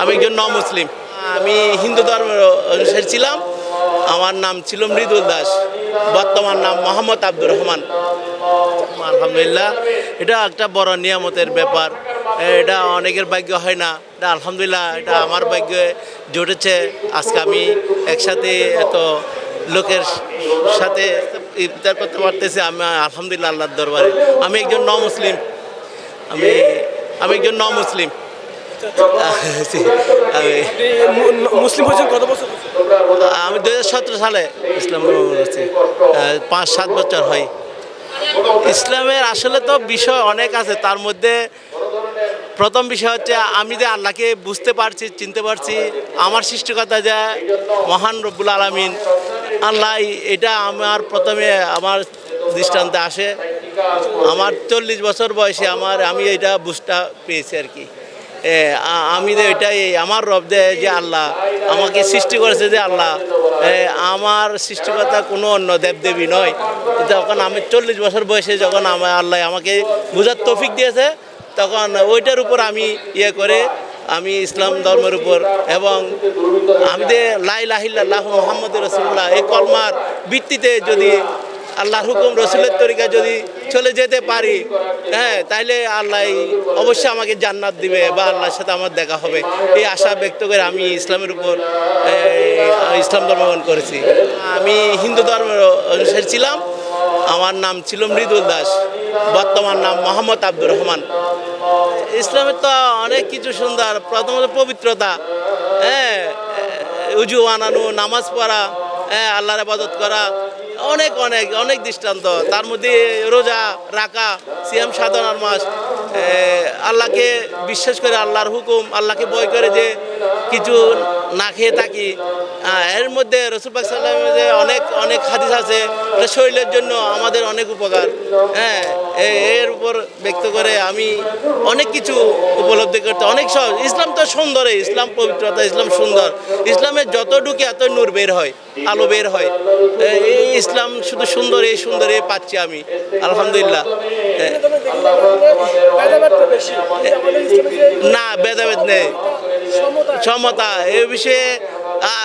আমি একজন ন মুসলিম আমি হিন্দু ধর্মের অনুসারী ছিলাম। আমার নাম ছিল মৃদুল দাস। বর্তমান নাম মোহাম্মদ আব্দুর রহমান। আলহামদুলিল্লাহ, এটা একটা বড় নিয়ামতের ব্যাপার। এটা অনেকের ভাগ্য হয় না। এটা আলহামদুলিল্লাহ, এটা আমার ভাগ্যে জুটেছে। আজকে আমি একসাথে এত লোকের সাথে ইফতার করতে পারতেছি। আমি আলহামদুলিল্লাহ আল্লাহর দরবারে। আমি একজন ন মুসলিম আমি আমি একজন ন মুসলিম আমি মুসলিম হয়েছেন কত বছর? আমি দু হাজার সতেরো সালে ইসলাম গ্রহণ করেছি। পাঁচ সাত বছর হয়। ইসলামের আসলে তো বিষয় অনেক আছে তার মধ্যে প্রথম বিষয় হচ্ছে আমি যে আল্লাহকে বুঝতে পারছি চিনতে পারছি আমার সৃষ্টিকর্তা যে মহান রব্বুল আলমিন আল্লাহ এটা আমার প্রথমে আমার দৃষ্টান্তে আসে। আমার চল্লিশ বছর বয়সে আমার আমি এটা বুঝটা পেয়েছি আর কি। আমি যে এটাই, আমার রব দে যে আল্লাহ, আমাকে সৃষ্টি করেছে যে আল্লাহ আমার সৃষ্টিকর্তা কোনো অন্য দেবদেবী নয়। তখন আমি চল্লিশ বছর বয়সে যখন আমার আল্লাহ আমাকে বোঝার তৌফিক দিয়েছে, তখন ওইটার উপর আমি ইয়ে করে আমি ইসলাম ধর্মের উপর এবং আমি যে লাই লাহিল্লাহ মোহাম্মদ রসুল্লাহ এই কলমার ভিত্তিতে যদি আল্লাহর হুকুম, রসুলের তরিকা যদি চলে যেতে পারি হ্যাঁ তাইলে আল্লাহ অবশ্যই আমাকে জান্নাত দিবে বা আল্লাহর সাথে আমার দেখা হবে। এই আশা ব্যক্ত করে আমি ইসলামের উপর ইসলাম ধর্ম গ্রহণ করেছি। আমি হিন্দু ধর্মের অনুসারী ছিলাম। আমার নাম ছিল মৃদুল দাস। বর্তমান নাম মোহাম্মদ আব্দুর রহমান। ইসলামের তো অনেক কিছু সুন্দর। প্রথমত পবিত্রতা হ্যাঁ উজু আনানো নামাজ পড়া হ্যাঁ আল্লাহর আবাদত করা অনেক অনেক অনেক দৃষ্টান্ত। তার মধ্যে রোজা রাখা সিয়াম সাধনার মাস। আল্লাহকে বিশ্বাস করে আল্লাহর হুকুম, আল্লাহকে বয় করে যে কিছু না খেয়ে থাকি। এর মধ্যে রসুলপাক সাল্লামের অনেক অনেক হাদিস আছে। শরীরের জন্য আমাদের অনেক উপকার। হ্যাঁ এর উপর ব্যক্ত করে আমি অনেক কিছু উপলব্ধি করতে অনেক সহজ। ইসলাম তো সুন্দর ইসলাম পবিত্রতা ইসলাম সুন্দর। ইসলামের যত ঢুকে এত নূর বের হয় আলো বের হয় এই ইসলাম শুধু সুন্দর এই সুন্দর এই পাচ্ছি আমি আলহামদুলিল্লাহ। না ভেদাভেদ নেই। সমতা, এ বিষয়ে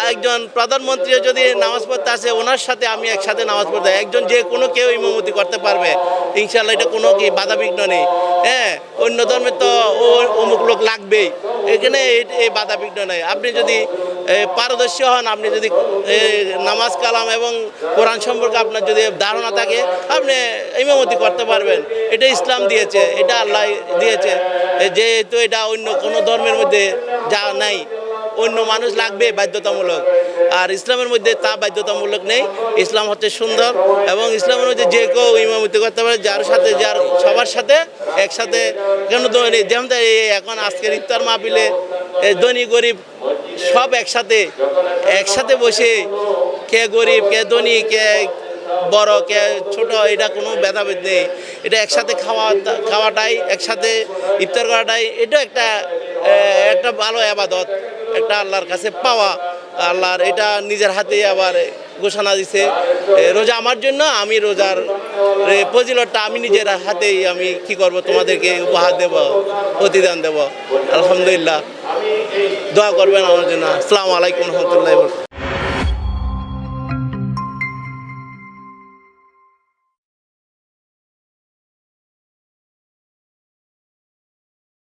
একজন প্রধানমন্ত্রী যদি নামাজ পড়তে আসে, ওনার সাথে আমি একসাথে নামাজ পড়তে একজন যে কোনো কেউ ইমামতি করতে পারবে। ইনশাল্লাহ এটা কোনো কি বাধা বিঘ্ন নেই। হ্যাঁ অন্য ধর্মের তো ও, অমুক লোক লাগবেই। এখানে এই- এই বাধা বিঘ্ন নেই। আপনি যদি পারদর্শী হন, আপনি যদি নামাজ কালাম এবং কোরআন সম্পর্কে আপনার যদি ধারণা থাকে, আপনি ইমামতি করতে পারবেন। এটা ইসলাম দিয়েছে, এটা আল্লাহ দিয়েছে। যেহেতু এটা অন্য কোনো ধর্মের মধ্যে যা নাই। অন্য মানুষ লাগবে, বাধ্যতামূলক। আর ইসলামের মধ্যে তা বাধ্যতামূলক নেই। ইসলাম হচ্ছে সুন্দর এবং ইসলামের মধ্যে যে কেউ ইমামতি করতে পারে, যার সাথে, যার সবার সাথে একসাথে কেন যেমন এখন আজকের ইফতার এই ধনী, গরিব সব একসাথে একসাথে বসে কে গরিব, কে ধনী, কে বড়, কে ছোট, এটা কোনো ভেদাভেদ নেই। এটা একসাথে খাওয়া, খাওয়াটাই, একসাথে ইফতার করাটাই এটা একটা একটা ভালো আবাদত। একটা আল্লাহর কাছে পাওয়া, আল্লাহর এটা নিজের হাতে আবার ঘোষণা দিছে। রোজা আমার জন্য, আমি রোজার ফজিলতটা আমি নিজের হাতেই আমি কি করব, তোমাদেরকে উপহার দেব, প্রতিদান দেব। আলহামদুলিল্লাহ। দোয়া করবেন আমার জন্য। আসসালামু আলাইকুম রহমতুল্লাহ